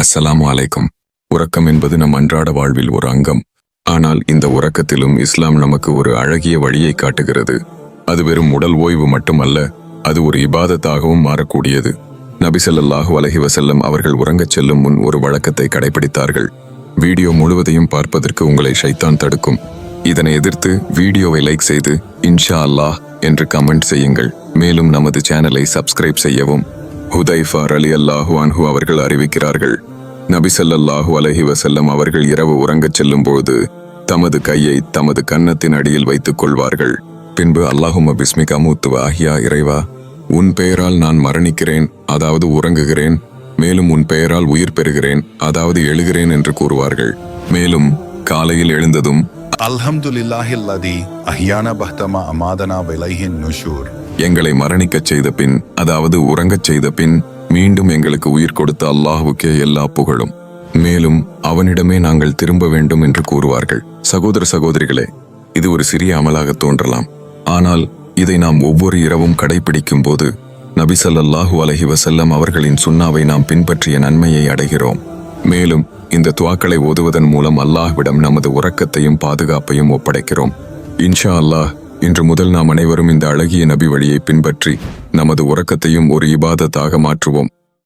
அஸ்ஸலாமு அலைக்கும். உறக்கம் என்பது நம் அன்றாட வாழ்வில் ஒரு அங்கம். ஆனால் இந்த உறக்கத்திலும் இஸ்லாம் நமக்கு ஒரு அழகிய வழியை காட்டுகிறது. அது வெறும் உடல் ஓய்வு மட்டுமல்ல அது ஒரு இபாதத்தாகவும் மாறக்கூடியது. நபிசல்லாஹு அலஹி வசல்லம் அவர்கள் உறங்கச் செல்லும் முன் ஒரு வழக்கத்தை கடைபிடித்தார்கள். வீடியோ முழுவதையும் பார்ப்பதற்கு உங்களை ஷைத்தான் தடுக்கும். இதனை எதிர்த்து வீடியோவை லைக் செய்து இன்ஷா அல்லாஹ் என்று கமெண்ட் செய்யுங்கள். மேலும் நமது சேனலை சப்ஸ்கிரைப் செய்யவும் ஹுதைஃபார் அலி அல்லாஹு அன்ஹு அவர்கள் அறிவிக்கிறார்கள். நபி ஸல்லல்லாஹு அலைஹி வஸல்லம் அவர்கள் இரவு உறங்கச் செல்லும்போது தமது கையை தமது கன்னத்தின் அடியில் வைத்துக் கொள்வார்கள். பின்பு அல்லாஹும பிஸ்மிக மூத்துவ ஆஹியா இறைவா உன் பெயரால் நான் மரணிக்கிறேன் அதாவது உறங்குகிறேன் மேலும் உன் பெயரால் உயிர் பெறுகிறேன் அதாவது எழுகிறேன் என்று கூறுவார்கள். மேலும் காலையில் எழுந்ததும் அல்ஹம்துலில்லாஹில்லதி அஹ்யானா பஹ்தமா அமாதனா விலைஹின் நுஷூர். எங்களை மரணிக்கச் செய்த பின் அதாவது உறங்கச் செய்த பின் மீண்டும் எங்களுக்கு உயிர் கொடுத்த அல்லாஹுக்கே எல்லா புகழும். மேலும் அவனிடமே நாங்கள் திரும்ப வேண்டும் என்று கூறுவார்கள். சகோதர சகோதரிகளே இது ஒரு சிறிய அமலாக தோன்றலாம். ஆனால் இதை நாம் ஒவ்வொரு இரவும் கடைபிடிக்கும் போது நபி அலஹி வசல்லம் அவர்களின் சுண்ணாவை நாம் பின்பற்றிய நன்மையை அடைகிறோம். மேலும் இந்த துவாக்களை ஓதுவதன் மூலம் அல்லாஹ்விடம் நமது உறக்கத்தையும் பாதுகாப்பையும் ஒப்படைக்கிறோம். இன்ஷா அல்லாஹ் இன்று முதல் நாம் அனைவரும் இந்த அழகிய நபி வழியை பின்பற்றி நமது உறக்கத்தையும் ஒரு இபாதத்தாக மாற்றுவோம்.